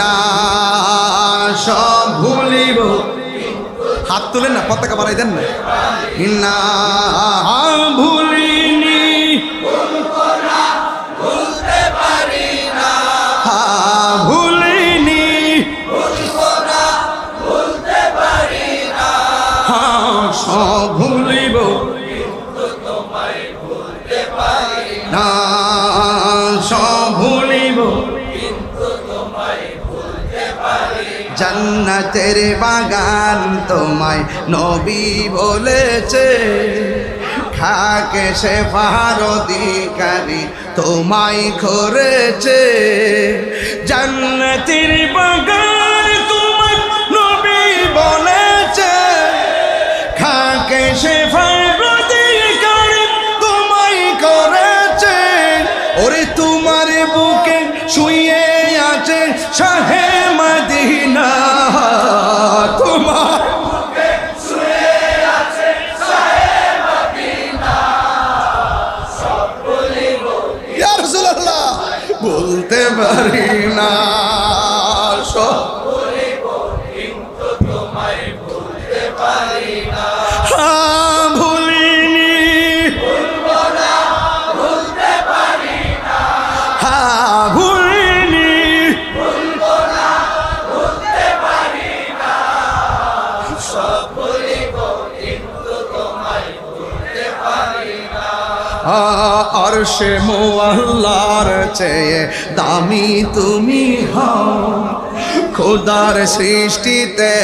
না সব হাত তুলেন না পতাকা বাড়াই দেন না। জান্নাতের বাগান তোমায় নবী বলেছে। খাকে সে অধিকারী তোমায় করেছে। জান্নাতের বাগান তোমায় নবী বলেছে। খাকে সে অধিকারী তোমায় করেছে। ওরে তোমার বুকে শুয়ে আছে মদিনা তোমার বলতে পারি না ভুলিনি হ্যাঁ, আর সে মোয়াল্লার চেয়ে দামি তুমি হও। খোদার সৃষ্টিতে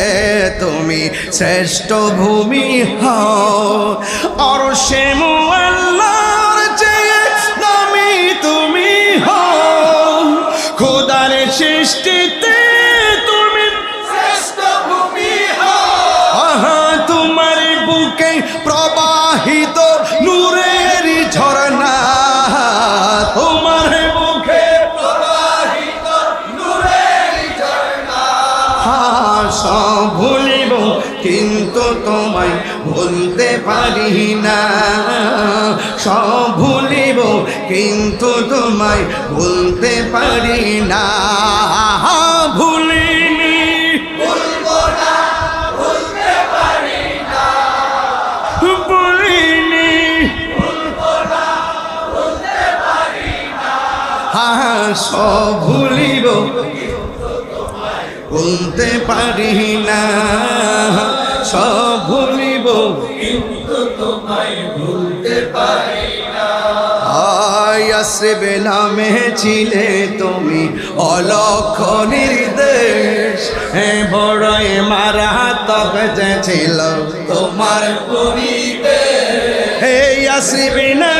তুমি শ্রেষ্ঠ ভূমি হও। আর সে মোয়াল্লার পারি না সব ভুলিব, কিন্তু তোমায় ভুলতে পারি না ভুলিনি। বলিনি হ্যাঁ সব ভুলিব বলতে পারি না সব ভুলিব আয়াসবে নামে ছিলে তুমি, অলক্ষ নির্দেশ। হে বড়ই মারা, তবে যে ছিল তোমার পরিবেশ হে আসবে নামে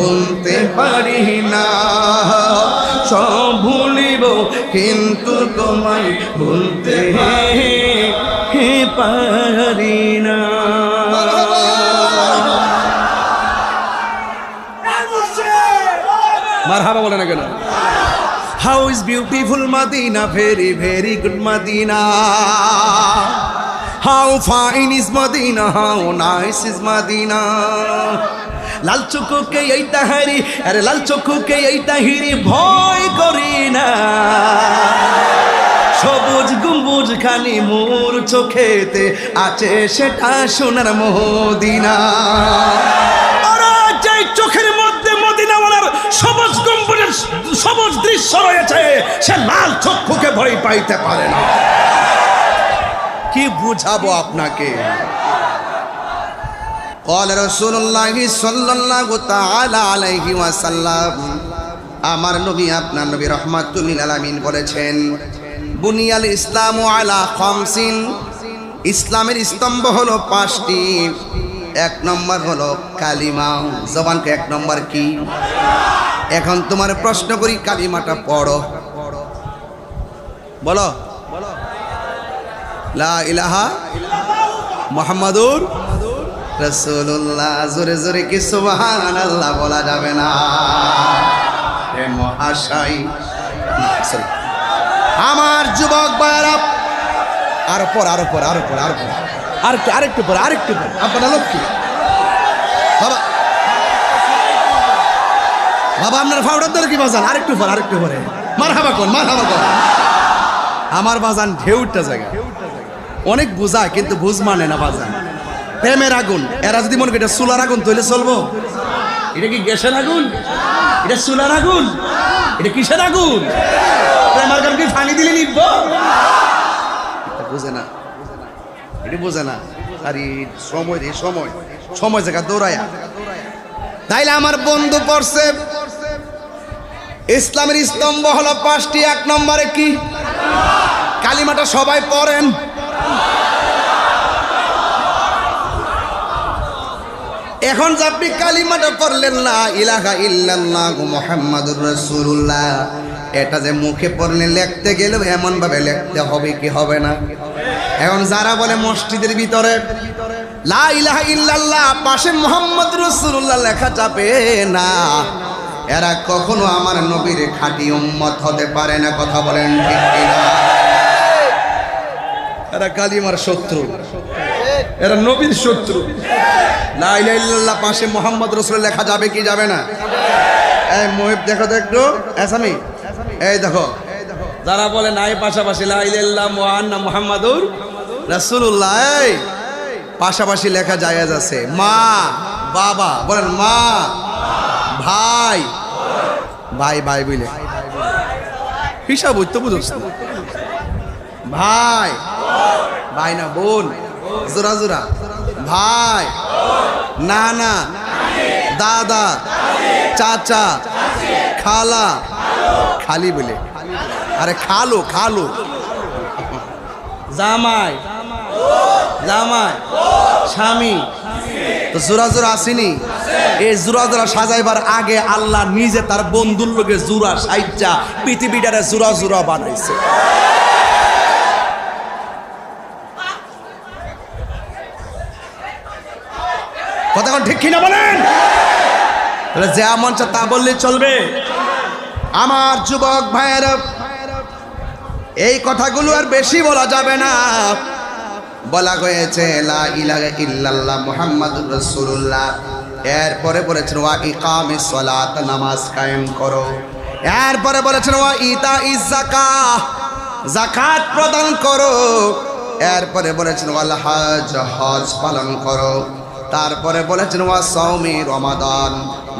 ভুলতে পারি না। সব ভুলিব, কিন্তু তোমায় ভুলতে পারি না। How is beautiful Medina very very good Medina how fine is Medina how nice is Medina লাল চক্ষুকে এই তাহারি, আরে লাল চক্ষুকে এই তাহিরি, ভয় করি না। সবুজ গম্বুজ খানি মোর চোখেতে আছে সেটা সোনার মদিনা চোখের মধ্যে মদিনাওয়ালার সবুজ গম্বুজের সবুজ দৃশ্য রয়েছে, সে লাল চক্ষুকে ভয় পাইতে পারে না। কি বুঝাবো আপনাকে? قال رسول الله صلى الله تعالى عليه وسلم আমার নবী আপনার নবী রহমাতুল আলামিন বলেছেন বুনিয়াল ইসলাম আলা খামসিন ইসলামের স্তম্ভ হলো পাঁচটি এক নম্বর হলো কালিমা জবানকে এক নম্বর কি এখন তোমার প্রশ্ন করি কালিমাটা পড়ো বলো লা ইলাহা মোহাম্মদুর রসুল্লাহ জোরে জোরে কি সুবহান আল্লাহ বলা যাবে না? হে মহাশয় আমার যুবক ভাইরা আরও পর আর পর আর পর আর পর আরেকটু আরেকটু পর আরেকটু পর আপনার লক্ষ্মী? বাবা। বাবা, আপনার ফাউডার ধরে কি বাজান? আরেকটু পর আরেকটু পরে মার হাবা কোন মার হাবা কোন? আমার বাজান ঢেউটা জায়গা। অনেক বুঝায় কিন্তু বুঝ মানে না বাজান। প্রেমের আগুন। এরা যদি মনে করি এটা চুলার আগুন তৈলে চলবো। এটা কি গ্যাসের আগুন? এটা চুলার আগুন? এটা কিসের আগুন? প্রেমের আগুন কি ফানি দিলে নিব? বুঝে না। এটা বুঝে না। আর এই সময় রে সময়। সময় জায়গা দৌড়ায়া। তাইলে আমার বন্ধু পড়ছে ইসলামের স্তম্ভ হলো পাঁচটি এক নম্বরে কি? কালিমাটা সবাই পড়েন। এখন যে আপনি কালিমাটা পড়লেন না ইলাহা ইল্লাল্লাহ মুহাম্মাদুর রাসূলুল্লাহ, এটা যে মুখে পড়লে লিখতে গেলেও এমন ভাবে লিখতে হবে কি হবে না? এখন যারা বলে মসজিদের ভিতরে, লা ইলাহা ইল্লাল্লাহ, পাশে মোহাম্মদ রাসূলুল্লাহ লেখা যাবে না। এরা কখনো আমার নবীর খাঁটি উম্মত হতে পারে না, কথা বলেন ঠিক কিনা? এরা কালিমার শত্রু। এরা নবীর শত্রু। পাশে মোহাম্মদ রসুল লেখা যাবে কি যাবে না? এই মোহিব, দেখো তো একটু। এসামি এই দেখো। যারা বলে নাই, পাশাপাশি এই। পাশাপাশি লেখা জায়েজ আছে। মা, বাবা, বলেন মা, ভাই। ভাই ভাই বুঝলে হিসাব হইতে বুঝছ ভাই ভাই না, বোন। জোরা জোরা ভাই, নানা, দাদা, চাচা, খালা, খালি বলে। আরে খালো খালো। জামাই জামাই, স্বামী। তো জোড়া জোড়া আসেনি? এই জোড়া জোড়া সাজাইবার আগে আল্লাহ নিজে তার বন্ধুর লোকে জোরা সাইজা পৃথিবীটারে জোড়া জোড়া বানাইছে। কোন ঠিক কিনা বলেন? যা মন চায় তা বললে চলবে। আমার যুবক ভাইয়ের, এই কথাগুলো আর বেশি বলা যাবে না। বলা হয়েছে, লা ইলাহা এরপরে বলেছেন, ওয়া ইকামিস সালাত, নামাজ কায়েম করো। এরপরে বলেছেন, ওয়া ইতা ইজ যাকাহ, যাকাত প্রদান করো। এরপরে বলেছেন, ওয়াল হজ হজ পালন করো। তারপরে বলেছেন, ওয়া সৌমি রমাদান।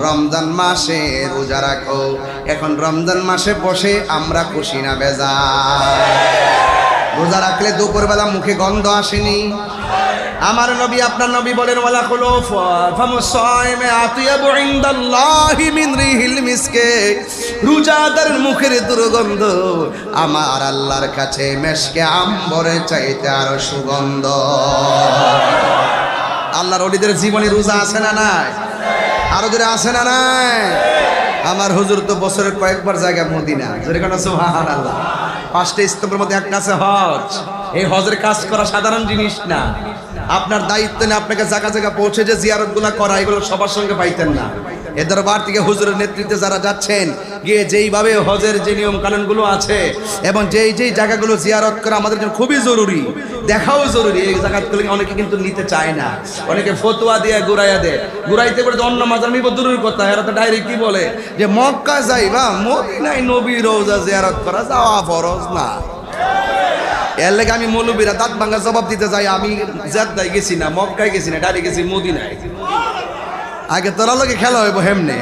রমজান মাসে রোজা রাখো। এখন রমজান মাসে বসে আমরা খুশি না বেজা রোজা রাখলে দুপুরবেলা মুখে গন্ধ আসেনি। আমার নবী, আপনার নবী বলেন, ওয়ালা খুলো ফামুসাইমে আতিয়াবু ইনদাল্লাহি মিন রিহিল মিসকে। রোজাদারের মুখের দুর্গন্ধ আমার আল্লাহর কাছে মেশকে আম্বরে চাইতে আরও সুগন্ধ। আল্লাহর অলিদের জীবনে রোজা আছে না নাই? আরও জোরে আছে না নাই? আমার হুজুর তো বছরের কয়েকবার জায়গা মদিনা। জোরে কেন সোহান আল্লাহ পাঁচটা স্তম্ভের মধ্যে একটা আছে হজ। এই হজের কাজ করা সাধারণ জিনিস না। আপনার দায়িত্ব নিয়ে আপনাকে জায়গা জায়গা পৌঁছে যে জিয়ারতগুলো করা, এগুলো সবার সঙ্গে পাইতেন না। এ দরবার থেকে হুজুরের নেতৃত্বে যারা যাচ্ছেন, গিয়ে যেইভাবে হজের যে নিয়ম কানুনগুলো আছে এবং যেই যেই জায়গাগুলো জিয়ারত করা আমাদের জন্য খুবই জরুরি, দেখাও জরুরি। এই জায়গাগুলো অনেকে কিন্তু নিতে চায় না। অনেকে ফতুয়া দিয়ে, ঘুরাইয়া দেয়। ঘুরাইতে করে অন্য মাজার নিব, দূরের কথা। এরা তো ডাইরেক্ট কি বলে? যে মক্কা যাইবা, মদিনায় নবী রোজা জিয়ারত করা যাওয়া ফরজ না। এর লেগে আমি মৌলবীরা দাঁত ভাঙা জবাব দিতে যাই, আমি জেদ্দায় গেছি না, মক্কায় গেছি না ডাড়ি গেছি মদিনায়। আগে তোরা লোকে খেলা হইব হেমনে।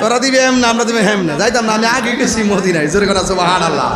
তোরা দিবে হেমনে, আমরা দিবে হেমনে। যাইতাম না, আমি আগে গেছি মদিনায়। জোরে করা সুবহানাল্লাহ।